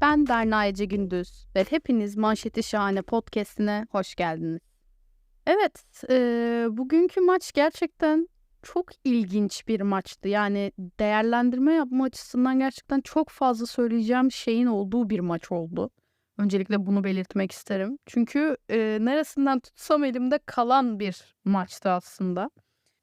Ben Berna Ece Gündüz ve hepiniz Manşeti Şahane Podcast'ine hoş geldiniz. Evet, e, bugünkü maç gerçekten çok ilginç bir maçtı. Yani değerlendirme yapma açısından gerçekten çok fazla söyleyeceğim şeyin olduğu bir maç oldu. Öncelikle bunu belirtmek isterim. Çünkü e, neresinden tutsam elimde kalan bir maçtı aslında.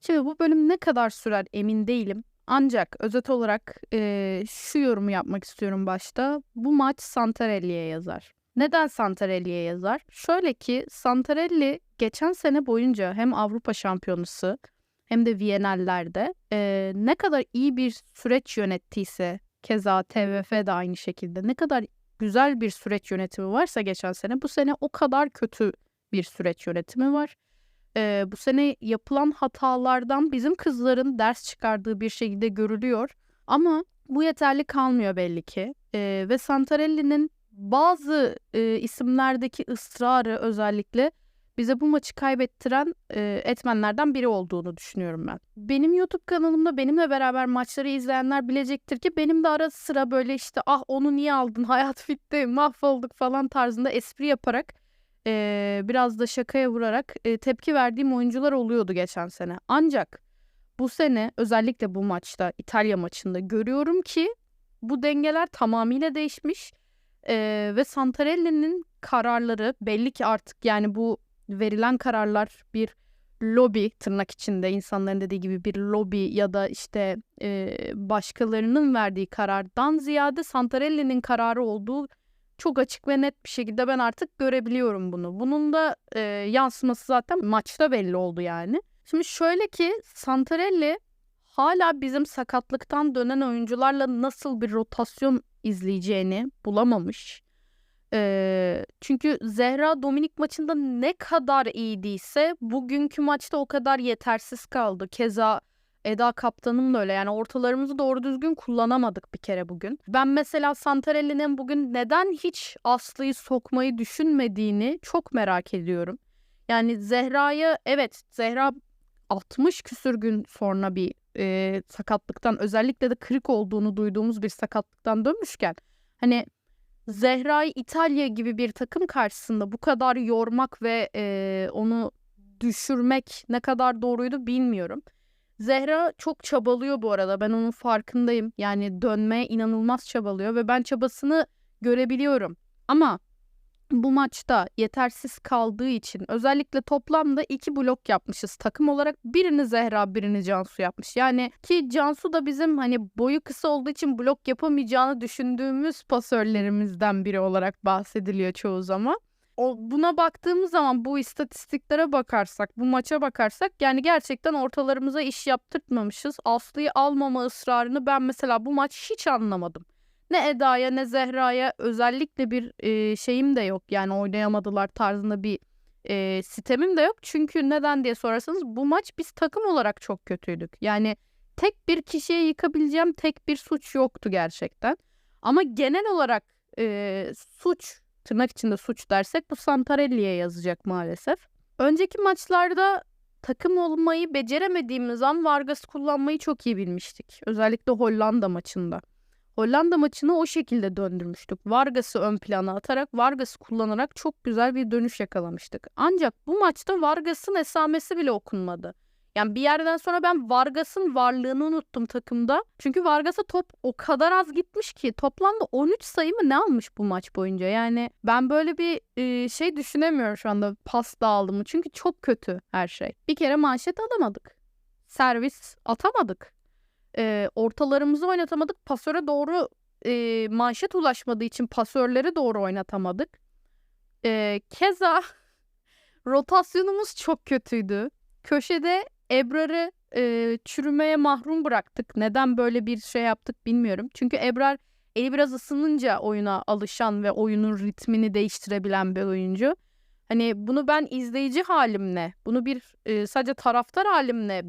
Şimdi bu bölüm ne kadar sürer emin değilim. Ancak özet olarak e, şu yorumu yapmak istiyorum başta. Bu maç Santarelli'ye yazar. Neden Santarelli'ye yazar? Şöyle ki Santarelli geçen sene boyunca hem Avrupa şampiyonası hem de Viyanellerde e, ne kadar iyi bir süreç yönettiyse keza TVF de aynı şekilde ne kadar güzel bir süreç yönetimi varsa geçen sene bu sene o kadar kötü bir süreç yönetimi var e, bu sene yapılan hatalardan bizim kızların ders çıkardığı bir şekilde görülüyor. Ama bu yeterli kalmıyor belli ki. E, ve Santarelli'nin bazı e, isimlerdeki ısrarı özellikle bize bu maçı kaybettiren e, etmenlerden biri olduğunu düşünüyorum ben. Benim YouTube kanalımda benimle beraber maçları izleyenler bilecektir ki benim de ara sıra böyle işte ah onu niye aldın hayat bitti mahvolduk falan tarzında espri yaparak e, biraz da şakaya vurarak e, tepki verdiğim oyuncular oluyordu geçen sene. Ancak bu sene özellikle bu maçta İtalya maçında görüyorum ki bu dengeler tamamıyla değişmiş e, ve Santarelli'nin kararları belli ki artık yani bu verilen kararlar bir lobi tırnak içinde insanların dediği gibi bir lobi ya da işte e, başkalarının verdiği karardan ziyade Santarelli'nin kararı olduğu çok açık ve net bir şekilde ben artık görebiliyorum bunu. Bunun da e, yansıması zaten maçta belli oldu yani. Şimdi şöyle ki Santarelli hala bizim sakatlıktan dönen oyuncularla nasıl bir rotasyon izleyeceğini bulamamış. E, çünkü Zehra Dominik maçında ne kadar iydiyse bugünkü maçta o kadar yetersiz kaldı. Keza Eda kaptanım da öyle. Yani ortalarımızı doğru düzgün kullanamadık bir kere bugün. Ben mesela Santarelli'nin bugün neden hiç Aslı'yı sokmayı düşünmediğini çok merak ediyorum. Yani Zehra'yı evet Zehra 60 küsür gün sonra bir e, sakatlıktan özellikle de kırık olduğunu duyduğumuz bir sakatlıktan dönmüşken hani Zehra'yı İtalya gibi bir takım karşısında bu kadar yormak ve e, onu düşürmek ne kadar doğruydu bilmiyorum. Zehra çok çabalıyor bu arada. Ben onun farkındayım. Yani dönmeye inanılmaz çabalıyor ve ben çabasını görebiliyorum. Ama bu maçta yetersiz kaldığı için özellikle toplamda iki blok yapmışız takım olarak. Birini Zehra birini Cansu yapmış. Yani ki Cansu da bizim hani boyu kısa olduğu için blok yapamayacağını düşündüğümüz pasörlerimizden biri olarak bahsediliyor çoğu zaman o buna baktığımız zaman bu istatistiklere bakarsak, bu maça bakarsak yani gerçekten ortalarımıza iş yaptırtmamışız. Aslı'yı almama ısrarını ben mesela bu maç hiç anlamadım. Ne Eda'ya ne Zehra'ya özellikle bir e, şeyim de yok. Yani oynayamadılar tarzında bir e, sitemim de yok. Çünkü neden diye sorarsanız bu maç biz takım olarak çok kötüydük. Yani tek bir kişiye yıkabileceğim tek bir suç yoktu gerçekten. Ama genel olarak e, suç tırnak içinde suç dersek bu Santarelli'ye yazacak maalesef. Önceki maçlarda takım olmayı beceremediğimiz an Vargas kullanmayı çok iyi bilmiştik. Özellikle Hollanda maçında. Hollanda maçını o şekilde döndürmüştük. Vargas'ı ön plana atarak, Vargas'ı kullanarak çok güzel bir dönüş yakalamıştık. Ancak bu maçta Vargas'ın esamesi bile okunmadı. Yani bir yerden sonra ben Vargas'ın varlığını unuttum takımda. Çünkü Vargas'a top o kadar az gitmiş ki toplamda 13 sayı mı ne almış bu maç boyunca? Yani ben böyle bir şey düşünemiyorum şu anda pas dağılımı. Çünkü çok kötü her şey. Bir kere manşet alamadık. Servis atamadık. Ortalarımızı oynatamadık. Pasöre doğru manşet ulaşmadığı için pasörleri doğru oynatamadık. Keza rotasyonumuz çok kötüydü. Köşede Ebrar'ı e, çürümeye mahrum bıraktık. Neden böyle bir şey yaptık bilmiyorum. Çünkü Ebrar eli biraz ısınınca oyuna alışan ve oyunun ritmini değiştirebilen bir oyuncu. Hani bunu ben izleyici halimle, bunu bir e, sadece taraftar halimle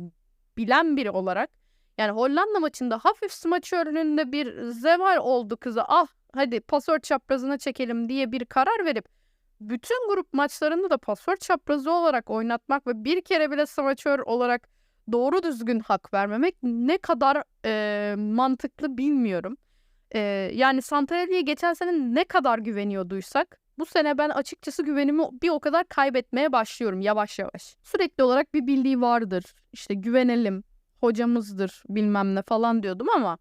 bilen biri olarak yani Hollanda maçında hafif smaçörlüğünde bir zeval oldu kıza. Ah hadi pasör çaprazına çekelim diye bir karar verip bütün grup maçlarında da pasör çaprazı olarak oynatmak ve bir kere bile smaçör olarak doğru düzgün hak vermemek ne kadar e, mantıklı bilmiyorum. Ee, yani Santarelli'ye geçen sene ne kadar güveniyorduysak bu sene ben açıkçası güvenimi bir o kadar kaybetmeye başlıyorum yavaş yavaş. Sürekli olarak bir bildiği vardır. İşte güvenelim, hocamızdır bilmem ne falan diyordum ama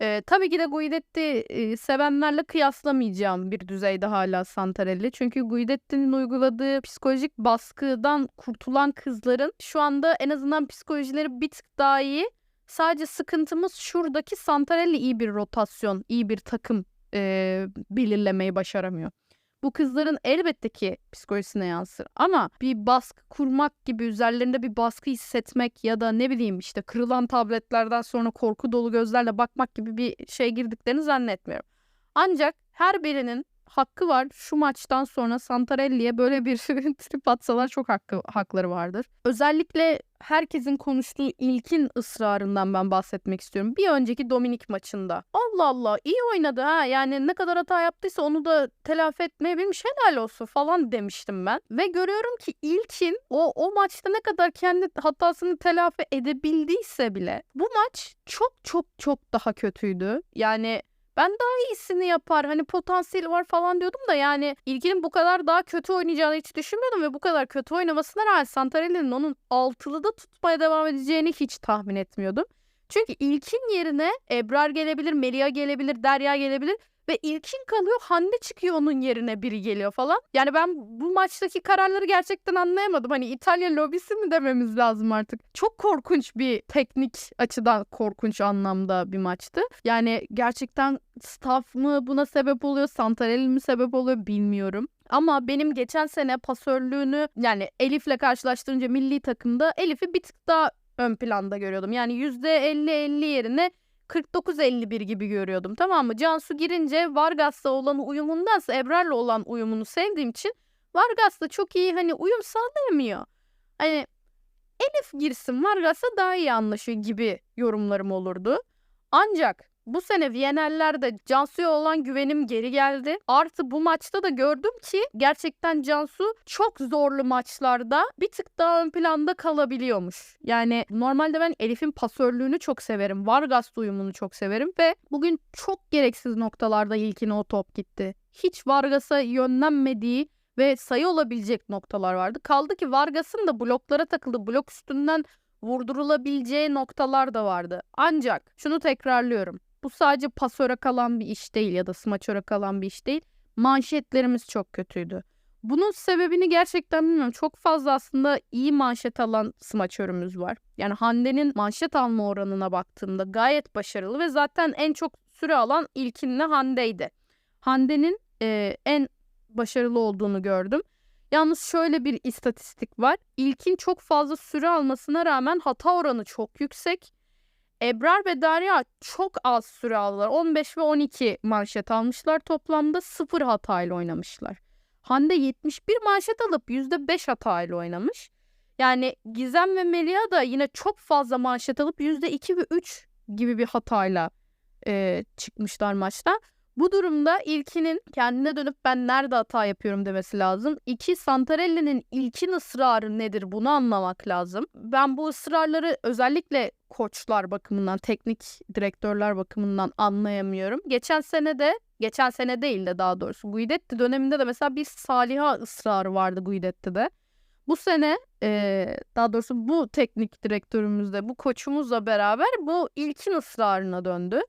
e, tabii ki de Guidetti e, sevenlerle kıyaslamayacağım bir düzeyde hala Santarelli. Çünkü Guidetti'nin uyguladığı psikolojik baskıdan kurtulan kızların şu anda en azından psikolojileri bir tık daha iyi. Sadece sıkıntımız şuradaki Santarelli iyi bir rotasyon, iyi bir takım e, belirlemeyi başaramıyor. Bu kızların elbette ki psikolojisine yansır. Ama bir baskı kurmak gibi üzerlerinde bir baskı hissetmek ya da ne bileyim işte kırılan tabletlerden sonra korku dolu gözlerle bakmak gibi bir şey girdiklerini zannetmiyorum. Ancak her birinin hakkı var. Şu maçtan sonra Santarelli'ye böyle bir trip atsalar çok hakkı, hakları vardır. Özellikle herkesin konuştuğu ilkin ısrarından ben bahsetmek istiyorum. Bir önceki Dominik maçında. Allah Allah iyi oynadı ha. Yani ne kadar hata yaptıysa onu da telafi etmeye bilmiş helal olsun falan demiştim ben. Ve görüyorum ki ilkin o, o maçta ne kadar kendi hatasını telafi edebildiyse bile bu maç çok çok çok daha kötüydü. Yani ben daha iyisini yapar hani potansiyeli var falan diyordum da yani ilkinin bu kadar daha kötü oynayacağını hiç düşünmüyordum ve bu kadar kötü oynamasına rağmen Santarelli'nin onun altılı da tutmaya devam edeceğini hiç tahmin etmiyordum. Çünkü ilkin yerine Ebrar gelebilir, Melia gelebilir, Derya gelebilir ve ilkin kalıyor Hande çıkıyor onun yerine biri geliyor falan. Yani ben bu maçtaki kararları gerçekten anlayamadım. Hani İtalya lobisi mi dememiz lazım artık. Çok korkunç bir teknik açıdan korkunç anlamda bir maçtı. Yani gerçekten staff mı buna sebep oluyor, Santarelli mi sebep oluyor bilmiyorum. Ama benim geçen sene pasörlüğünü yani Elif'le karşılaştırınca milli takımda Elif'i bir tık daha ön planda görüyordum. Yani %50-50 yerine 49-51 gibi görüyordum tamam mı? Cansu girince Vargas'la olan uyumundansa Ebrar'la olan uyumunu sevdiğim için Vargas'la çok iyi hani uyum sağlayamıyor. Hani Elif girsin Vargas'la daha iyi anlaşıyor gibi yorumlarım olurdu. Ancak bu sene Viyanellerde Cansu'ya olan güvenim geri geldi. Artı bu maçta da gördüm ki gerçekten Cansu çok zorlu maçlarda bir tık daha ön planda kalabiliyormuş. Yani normalde ben Elif'in pasörlüğünü çok severim. Vargas uyumunu çok severim ve bugün çok gereksiz noktalarda ilkine o top gitti. Hiç Vargas'a yönlenmediği ve sayı olabilecek noktalar vardı. Kaldı ki Vargas'ın da bloklara takıldı. Blok üstünden vurdurulabileceği noktalar da vardı. Ancak şunu tekrarlıyorum. Bu sadece pasöre kalan bir iş değil ya da smaçöre kalan bir iş değil. Manşetlerimiz çok kötüydü. Bunun sebebini gerçekten bilmiyorum. Çok fazla aslında iyi manşet alan smaçörümüz var. Yani Hande'nin manşet alma oranına baktığımda gayet başarılı ve zaten en çok süre alan ilkinle Hande'ydi. Hande'nin e, en başarılı olduğunu gördüm. Yalnız şöyle bir istatistik var. İlkin çok fazla süre almasına rağmen hata oranı çok yüksek. Ebrar ve Derya çok az süre aldılar. 15 ve 12 manşet almışlar. Toplamda 0 hatayla oynamışlar. Hande 71 manşet alıp %5 hatayla oynamış. Yani Gizem ve Melia da yine çok fazla manşet alıp %2 ve 3 gibi bir hatayla e, çıkmışlar maçta. Bu durumda ilkinin kendine dönüp ben nerede hata yapıyorum demesi lazım. İki Santarelli'nin ilkin ısrarı nedir bunu anlamak lazım. Ben bu ısrarları özellikle koçlar bakımından, teknik direktörler bakımından anlayamıyorum. Geçen sene de, geçen sene değil de daha doğrusu Guidetti döneminde de mesela bir Saliha ısrarı vardı Guidetti'de. Bu sene daha doğrusu bu teknik direktörümüzle, bu koçumuzla beraber bu ilkin ısrarına döndü.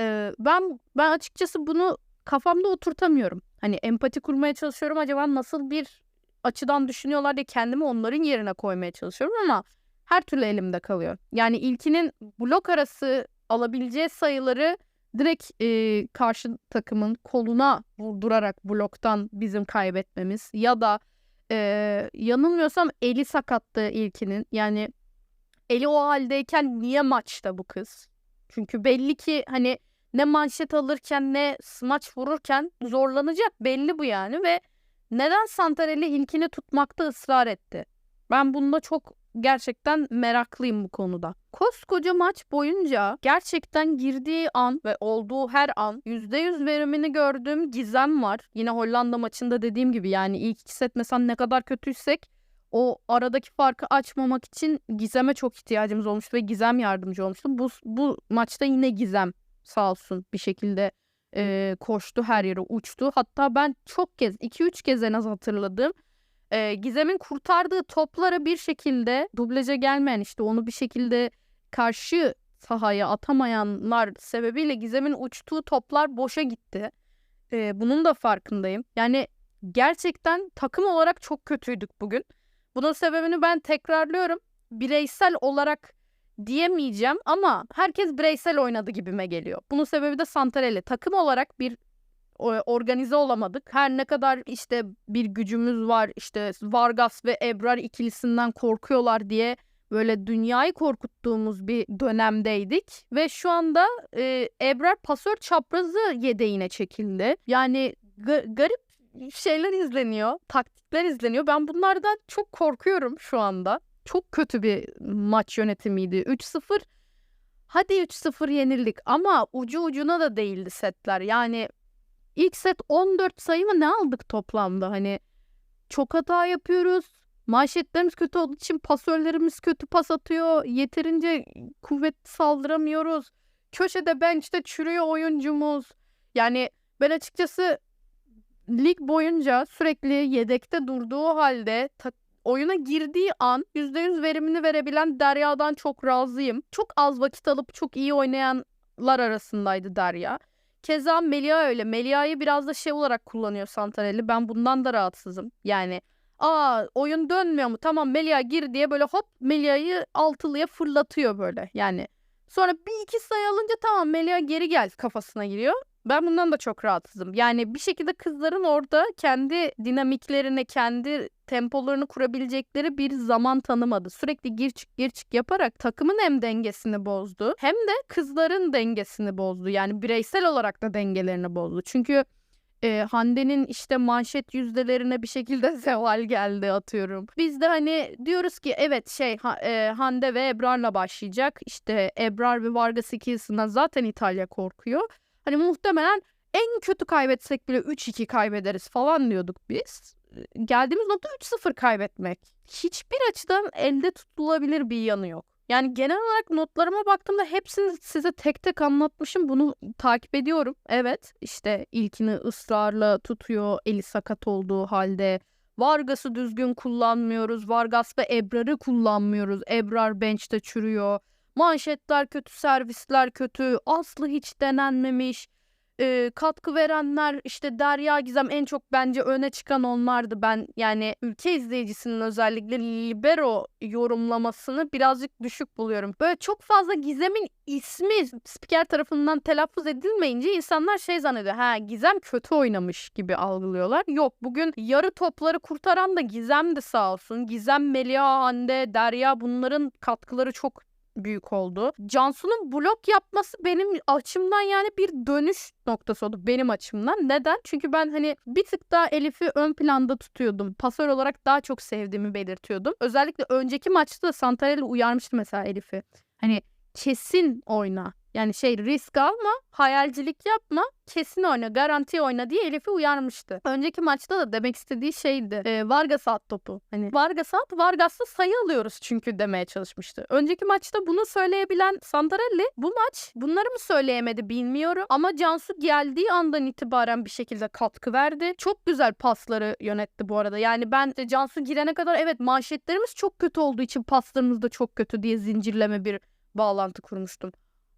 E, ben ben açıkçası bunu kafamda oturtamıyorum. Hani empati kurmaya çalışıyorum acaba nasıl bir açıdan düşünüyorlar diye kendimi onların yerine koymaya çalışıyorum ama her türlü elimde kalıyor. Yani ilkinin blok arası alabileceği sayıları direkt e, karşı takımın koluna vurdurarak bloktan bizim kaybetmemiz ya da e, yanılmıyorsam eli sakattı ilkinin. Yani eli o haldeyken niye maçta bu kız? Çünkü belli ki hani ne manşet alırken ne smaç vururken zorlanacak belli bu yani ve neden Santarelli ilkini tutmakta ısrar etti? Ben bunda çok gerçekten meraklıyım bu konuda. Koskoca maç boyunca gerçekten girdiği an ve olduğu her an %100 verimini gördüğüm Gizem var. Yine Hollanda maçında dediğim gibi yani ilk iki set mesela ne kadar kötüysek o aradaki farkı açmamak için Gizem'e çok ihtiyacımız olmuştu ve Gizem yardımcı olmuştu. Bu, bu maçta yine Gizem sağ olsun bir şekilde e, koştu her yere uçtu. Hatta ben çok kez 2-3 kez en az hatırladım. E, Gizem'in kurtardığı toplara bir şekilde dubleje gelmeyen işte onu bir şekilde karşı sahaya atamayanlar sebebiyle Gizem'in uçtuğu toplar boşa gitti. E, bunun da farkındayım. Yani gerçekten takım olarak çok kötüydük bugün. Bunun sebebini ben tekrarlıyorum. Bireysel olarak diyemeyeceğim ama herkes bireysel oynadı gibime geliyor. Bunun sebebi de Santarelli. Takım olarak bir organize olamadık. Her ne kadar işte bir gücümüz var işte Vargas ve Ebrar ikilisinden korkuyorlar diye böyle dünyayı korkuttuğumuz bir dönemdeydik. Ve şu anda e, Ebrar pasör çaprazı yedeğine çekildi. Yani ga- garip şeyler izleniyor, taktikler izleniyor. Ben bunlardan çok korkuyorum şu anda. Çok kötü bir maç yönetimiydi. 3-0 hadi 3-0 yenildik ama ucu ucuna da değildi setler. Yani ilk set 14 sayı mı ne aldık toplamda? Hani çok hata yapıyoruz. Manşetlerimiz kötü olduğu için pasörlerimiz kötü pas atıyor. Yeterince kuvvetli saldıramıyoruz. Köşede bench'te çürüyor oyuncumuz. Yani ben açıkçası lig boyunca sürekli yedekte durduğu halde oyuna girdiği an %100 verimini verebilen Derya'dan çok razıyım. Çok az vakit alıp çok iyi oynayanlar arasındaydı Derya. Keza Melia öyle. Melia'yı biraz da şey olarak kullanıyor Santarelli. Ben bundan da rahatsızım. Yani aa oyun dönmüyor mu? Tamam Melia gir diye böyle hop Melia'yı altılıya fırlatıyor böyle. Yani sonra bir iki sayı alınca tamam Melia geri gel kafasına giriyor. Ben bundan da çok rahatsızım. Yani bir şekilde kızların orada kendi dinamiklerini, kendi tempolarını kurabilecekleri bir zaman tanımadı. Sürekli gir çık gir çık yaparak takımın hem dengesini bozdu hem de kızların dengesini bozdu. Yani bireysel olarak da dengelerini bozdu. Çünkü e, Hande'nin işte manşet yüzdelerine bir şekilde zeval geldi atıyorum. Biz de hani diyoruz ki evet şey ha, e, Hande ve Ebrar'la başlayacak. İşte Ebrar ve Vargas ikisinden zaten İtalya korkuyor. Hani muhtemelen en kötü kaybetsek bile 3-2 kaybederiz falan diyorduk biz. Geldiğimiz nokta 3-0 kaybetmek. Hiçbir açıdan elde tutulabilir bir yanı yok. Yani genel olarak notlarıma baktığımda hepsini size tek tek anlatmışım. Bunu takip ediyorum. Evet işte ilkini ısrarla tutuyor eli sakat olduğu halde. Vargas'ı düzgün kullanmıyoruz. Vargas ve Ebrar'ı kullanmıyoruz. Ebrar bench'te çürüyor. Manşetler kötü, servisler kötü. Aslı hiç denenmemiş. Ee, katkı verenler işte Derya Gizem en çok bence öne çıkan onlardı. Ben yani ülke izleyicisinin özellikle libero yorumlamasını birazcık düşük buluyorum. Böyle çok fazla Gizem'in ismi spiker tarafından telaffuz edilmeyince insanlar şey zannediyor. Ha Gizem kötü oynamış gibi algılıyorlar. Yok bugün yarı topları kurtaran da Gizem'di sağ olsun. Gizem, Melia, Hande, Derya bunların katkıları çok büyük oldu. Cansu'nun blok yapması benim açımdan yani bir dönüş noktası oldu benim açımdan. Neden? Çünkü ben hani bir tık daha Elif'i ön planda tutuyordum. Pasör olarak daha çok sevdiğimi belirtiyordum. Özellikle önceki maçta da Santarelli uyarmıştı mesela Elif'i. Hani kesin oyna. Yani şey risk alma, hayalcilik yapma, kesin oyna, garanti oyna diye Elif'i uyarmıştı. Önceki maçta da demek istediği şeydi. E, Vargas at topu. Hani Vargas at, Vargas'ta sayı alıyoruz çünkü demeye çalışmıştı. Önceki maçta bunu söyleyebilen Santarelli bu maç bunları mı söyleyemedi bilmiyorum. Ama Cansu geldiği andan itibaren bir şekilde katkı verdi. Çok güzel pasları yönetti bu arada. Yani ben de Cansu girene kadar evet manşetlerimiz çok kötü olduğu için paslarımız da çok kötü diye zincirleme bir bağlantı kurmuştum.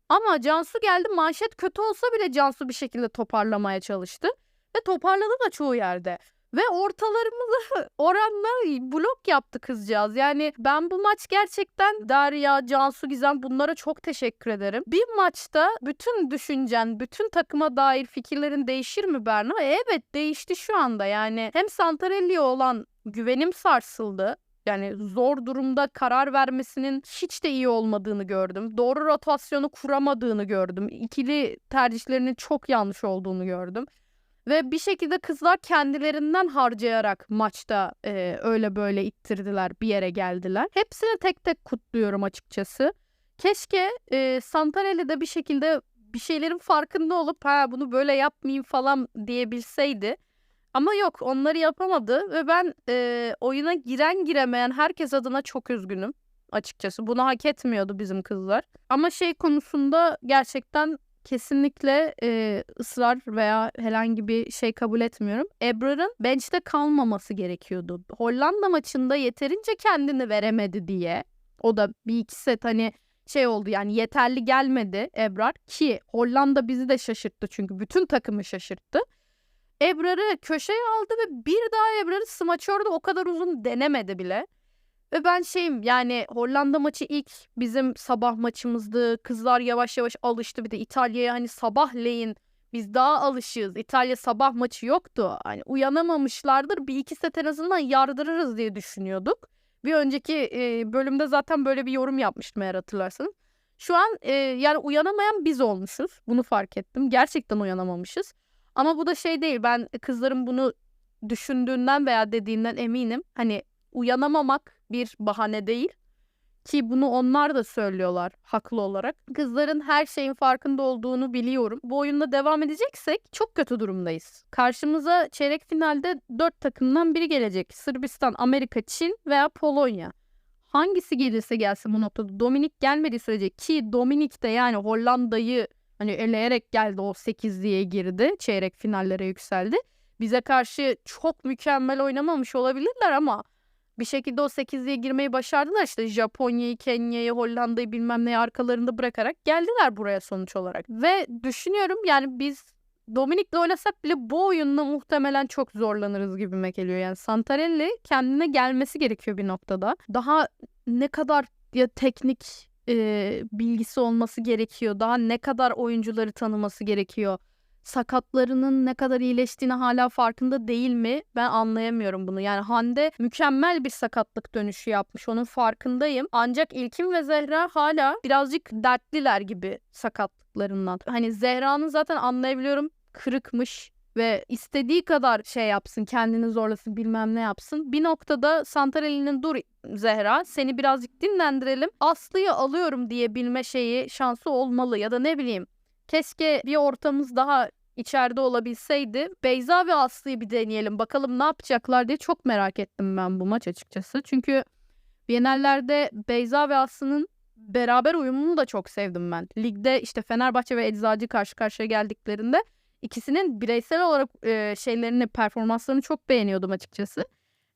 Ama Cansu geldi manşet kötü olsa bile Cansu bir şekilde toparlamaya çalıştı. Ve toparladı da çoğu yerde. Ve ortalarımızı oranla blok yaptı kızcağız. Yani ben bu maç gerçekten Derya, Cansu Gizem bunlara çok teşekkür ederim. Bir maçta bütün düşüncen, bütün takıma dair fikirlerin değişir mi Berna? E, evet değişti şu anda. Yani hem Santarelli'ye olan güvenim sarsıldı. Yani zor durumda karar vermesinin hiç de iyi olmadığını gördüm. Doğru rotasyonu kuramadığını gördüm. İkili tercihlerinin çok yanlış olduğunu gördüm. Ve bir şekilde kızlar kendilerinden harcayarak maçta e, öyle böyle ittirdiler, bir yere geldiler. Hepsini tek tek kutluyorum açıkçası. Keşke e, Santarelli de bir şekilde bir şeylerin farkında olup ha bunu böyle yapmayayım falan diyebilseydi. Ama yok onları yapamadı ve ben e, oyuna giren giremeyen herkes adına çok üzgünüm açıkçası. Bunu hak etmiyordu bizim kızlar. Ama şey konusunda gerçekten kesinlikle e, ısrar veya herhangi bir şey kabul etmiyorum. Ebrar'ın bench'te kalmaması gerekiyordu. Hollanda maçında yeterince kendini veremedi diye. O da bir iki set hani şey oldu yani yeterli gelmedi Ebrar ki Hollanda bizi de şaşırttı çünkü bütün takımı şaşırttı. Ebrar'ı köşeye aldı ve bir daha Ebrar'ı smaçörde o kadar uzun denemedi bile. Ve ben şeyim yani Hollanda maçı ilk bizim sabah maçımızdı. Kızlar yavaş yavaş alıştı. Bir de İtalya'ya hani sabahleyin biz daha alışığız. İtalya sabah maçı yoktu. Hani uyanamamışlardır. Bir iki set en azından yardırırız diye düşünüyorduk. Bir önceki e, bölümde zaten böyle bir yorum yapmıştım eğer hatırlarsanız. Şu an e, yani uyanamayan biz olmuşuz. Bunu fark ettim. Gerçekten uyanamamışız. Ama bu da şey değil. Ben kızların bunu düşündüğünden veya dediğinden eminim. Hani uyanamamak bir bahane değil. Ki bunu onlar da söylüyorlar haklı olarak. Kızların her şeyin farkında olduğunu biliyorum. Bu oyunda devam edeceksek çok kötü durumdayız. Karşımıza çeyrek finalde dört takımdan biri gelecek. Sırbistan, Amerika, Çin veya Polonya. Hangisi gelirse gelsin bu noktada. Dominik gelmediği sürece ki Dominik de yani Hollanda'yı hani eleyerek geldi o 8'liğe girdi. Çeyrek finallere yükseldi. Bize karşı çok mükemmel oynamamış olabilirler ama bir şekilde o 8'liğe girmeyi başardılar. İşte Japonya'yı, Kenya'yı, Hollanda'yı bilmem neyi arkalarında bırakarak geldiler buraya sonuç olarak. Ve düşünüyorum yani biz Dominik'le oynasak bile bu oyunla muhtemelen çok zorlanırız gibime geliyor. Yani Santarelli kendine gelmesi gerekiyor bir noktada. Daha ne kadar ya teknik e, bilgisi olması gerekiyor. Daha ne kadar oyuncuları tanıması gerekiyor sakatlarının ne kadar iyileştiğini hala farkında değil mi? Ben anlayamıyorum bunu. Yani Hande mükemmel bir sakatlık dönüşü yapmış. Onun farkındayım. Ancak İlkin ve Zehra hala birazcık dertliler gibi sakatlıklarından. Hani Zehra'nın zaten anlayabiliyorum kırıkmış ve istediği kadar şey yapsın, kendini zorlasın, bilmem ne yapsın. Bir noktada Santarelli'nin dur Zehra seni birazcık dinlendirelim. Aslı'yı alıyorum diye bilme şeyi şansı olmalı ya da ne bileyim Keşke bir ortamımız daha içeride olabilseydi. Beyza ve Aslı'yı bir deneyelim. Bakalım ne yapacaklar diye çok merak ettim ben bu maç açıkçası. Çünkü Bienallerde Beyza ve Aslı'nın beraber uyumunu da çok sevdim ben. Ligde işte Fenerbahçe ve Eczacı karşı karşıya geldiklerinde ikisinin bireysel olarak e, şeylerini, performanslarını çok beğeniyordum açıkçası.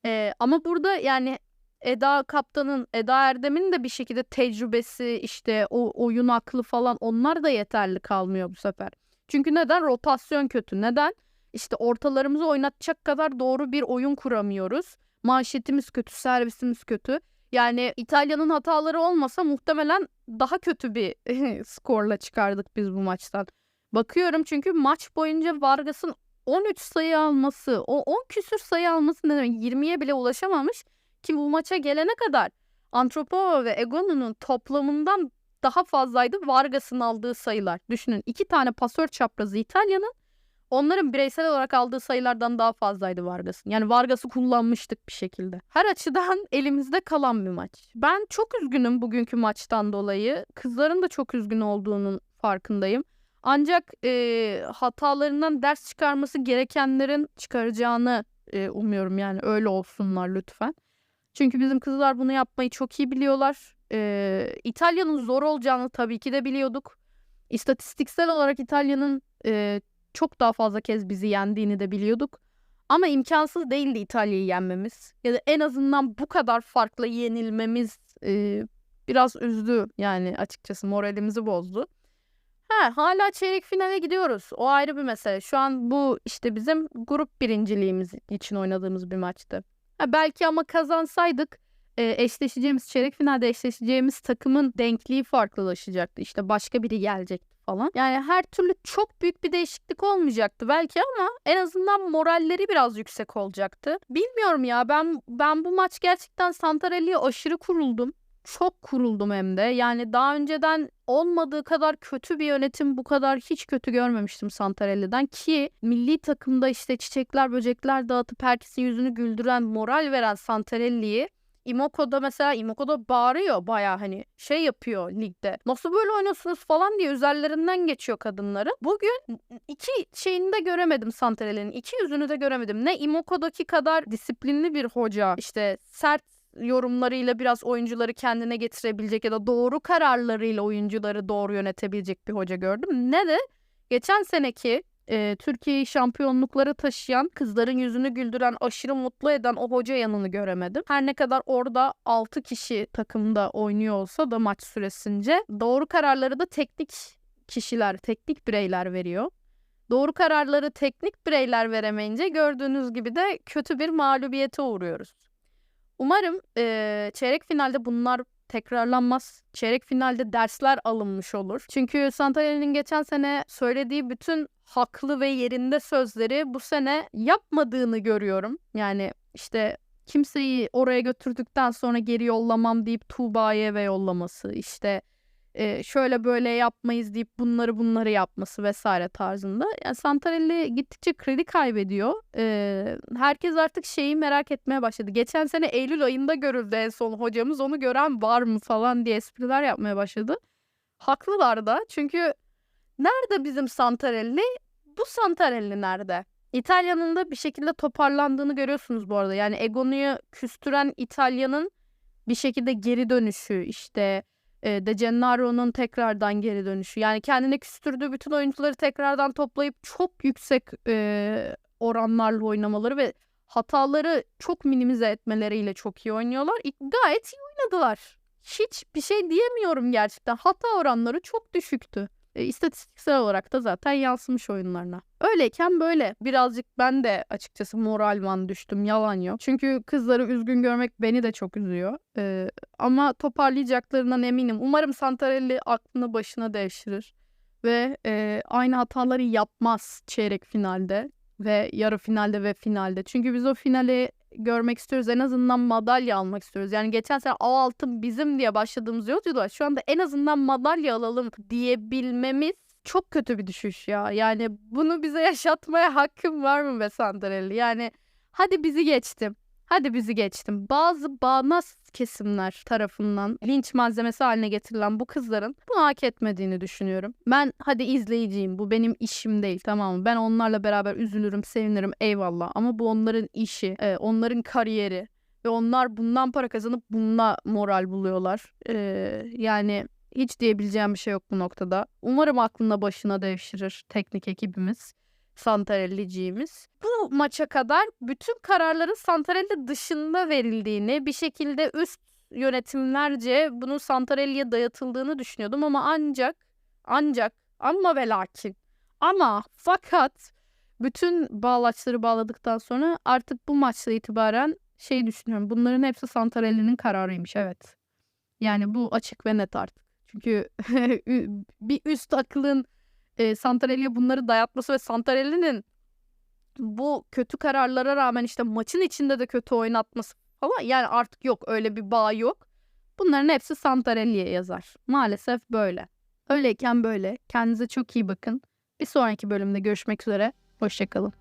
E, ama burada yani Eda Kaptan'ın, Eda Erdem'in de bir şekilde tecrübesi, işte o oyun aklı falan onlar da yeterli kalmıyor bu sefer. Çünkü neden? Rotasyon kötü. Neden? İşte ortalarımızı oynatacak kadar doğru bir oyun kuramıyoruz. Manşetimiz kötü, servisimiz kötü. Yani İtalya'nın hataları olmasa muhtemelen daha kötü bir skorla çıkardık biz bu maçtan. Bakıyorum çünkü maç boyunca Vargas'ın 13 sayı alması, o 10 küsür sayı alması ne demek? 20'ye bile ulaşamamış. Ki bu maça gelene kadar Antropova ve Egonu'nun toplamından daha fazlaydı Vargas'ın aldığı sayılar. Düşünün iki tane pasör çaprazı İtalya'nın onların bireysel olarak aldığı sayılardan daha fazlaydı Vargas'ın. Yani Vargas'ı kullanmıştık bir şekilde. Her açıdan elimizde kalan bir maç. Ben çok üzgünüm bugünkü maçtan dolayı. Kızların da çok üzgün olduğunun farkındayım. Ancak e, hatalarından ders çıkarması gerekenlerin çıkaracağını e, umuyorum yani öyle olsunlar lütfen. Çünkü bizim kızlar bunu yapmayı çok iyi biliyorlar. Ee, İtalya'nın zor olacağını tabii ki de biliyorduk. İstatistiksel olarak İtalya'nın e, çok daha fazla kez bizi yendiğini de biliyorduk. Ama imkansız değildi İtalya'yı yenmemiz. Ya da en azından bu kadar farklı yenilmemiz e, biraz üzdü yani açıkçası moralimizi bozdu. Ha, hala çeyrek finale gidiyoruz. O ayrı bir mesele. Şu an bu işte bizim grup birinciliğimiz için oynadığımız bir maçtı. Ha, belki ama kazansaydık e, eşleşeceğimiz çeyrek finalde eşleşeceğimiz takımın denkliği farklılaşacaktı. İşte başka biri gelecekti falan. Yani her türlü çok büyük bir değişiklik olmayacaktı belki ama en azından moralleri biraz yüksek olacaktı. Bilmiyorum ya ben ben bu maç gerçekten Santarelli'ye aşırı kuruldum. Çok kuruldum hem de. Yani daha önceden olmadığı kadar kötü bir yönetim bu kadar hiç kötü görmemiştim Santarelli'den ki milli takımda işte çiçekler böcekler dağıtıp herkesin yüzünü güldüren moral veren Santarelli'yi Imoko'da mesela Imoko'da bağırıyor baya hani şey yapıyor ligde. Nasıl böyle oynuyorsunuz falan diye üzerlerinden geçiyor kadınları. Bugün iki şeyini de göremedim Santarelli'nin. iki yüzünü de göremedim. Ne Imoko'daki kadar disiplinli bir hoca işte sert yorumlarıyla biraz oyuncuları kendine getirebilecek ya da doğru kararlarıyla oyuncuları doğru yönetebilecek bir hoca gördüm. Ne de geçen seneki e, Türkiye'yi şampiyonluklara taşıyan, kızların yüzünü güldüren, aşırı mutlu eden o hoca yanını göremedim. Her ne kadar orada 6 kişi takımda oynuyor olsa da maç süresince doğru kararları da teknik kişiler, teknik bireyler veriyor. Doğru kararları teknik bireyler veremeyince gördüğünüz gibi de kötü bir mağlubiyete uğruyoruz. Umarım e, çeyrek finalde bunlar tekrarlanmaz. Çeyrek finalde dersler alınmış olur. Çünkü Santarelli'nin geçen sene söylediği bütün haklı ve yerinde sözleri bu sene yapmadığını görüyorum. Yani işte kimseyi oraya götürdükten sonra geri yollamam deyip Tuğba'ya eve yollaması, işte e, şöyle böyle yapmayız deyip bunları bunları yapması vesaire tarzında. Yani Santarelli gittikçe kredi kaybediyor. E, herkes artık şeyi merak etmeye başladı. Geçen sene Eylül ayında görüldü en son hocamız. Onu gören var mı falan diye espriler yapmaya başladı. Haklılar da çünkü nerede bizim Santarelli? Bu Santarelli nerede? İtalya'nın da bir şekilde toparlandığını görüyorsunuz bu arada. Yani Egonu'yu küstüren İtalya'nın bir şekilde geri dönüşü işte e, De Gennaro'nun tekrardan geri dönüşü. Yani kendine küstürdüğü bütün oyuncuları tekrardan toplayıp çok yüksek e, oranlarla oynamaları ve hataları çok minimize etmeleriyle çok iyi oynuyorlar. Gayet iyi oynadılar. Hiç bir şey diyemiyorum gerçekten. Hata oranları çok düşüktü. E, istatistiksel olarak da zaten yansımış oyunlarına. Öyleyken böyle birazcık ben de açıkçası moralman düştüm yalan yok. Çünkü kızları üzgün görmek beni de çok üzüyor. E, ama toparlayacaklarından eminim. Umarım Santarelli aklını başına devşirir. Ve e, aynı hataları yapmaz çeyrek finalde ve yarı finalde ve finalde. Çünkü biz o finali görmek istiyoruz. En azından madalya almak istiyoruz. Yani geçen sene o altın bizim diye başladığımız yolculuğa şu anda en azından madalya alalım diyebilmemiz çok kötü bir düşüş ya. Yani bunu bize yaşatmaya hakkım var mı be Sandarelli? Yani hadi bizi geçtim. Hadi bizi geçtim. Bazı bağnaz kesimler tarafından linç malzemesi haline getirilen bu kızların bunu hak etmediğini düşünüyorum. Ben hadi izleyiciyim. Bu benim işim değil tamam mı? Ben onlarla beraber üzülürüm, sevinirim eyvallah. Ama bu onların işi, e, onların kariyeri. Ve onlar bundan para kazanıp bununla moral buluyorlar. E, yani hiç diyebileceğim bir şey yok bu noktada. Umarım aklına başına devşirir teknik ekibimiz. Santarelli'ciğimiz. Bu maça kadar bütün kararların Santarelli dışında verildiğini, bir şekilde üst yönetimlerce bunun Santarelli'ye dayatıldığını düşünüyordum ama ancak ancak ama ve lakin ama fakat bütün bağlaçları bağladıktan sonra artık bu maçla itibaren şey düşünüyorum. Bunların hepsi Santarelli'nin kararıymış evet. Yani bu açık ve net artık. Çünkü bir üst aklın e, Santarelli'ye bunları dayatması ve Santarelli'nin bu kötü kararlara rağmen işte maçın içinde de kötü oynatması falan yani artık yok öyle bir bağ yok. Bunların hepsi Santarelli'ye yazar. Maalesef böyle. Öyleyken böyle. Kendinize çok iyi bakın. Bir sonraki bölümde görüşmek üzere. Hoşçakalın.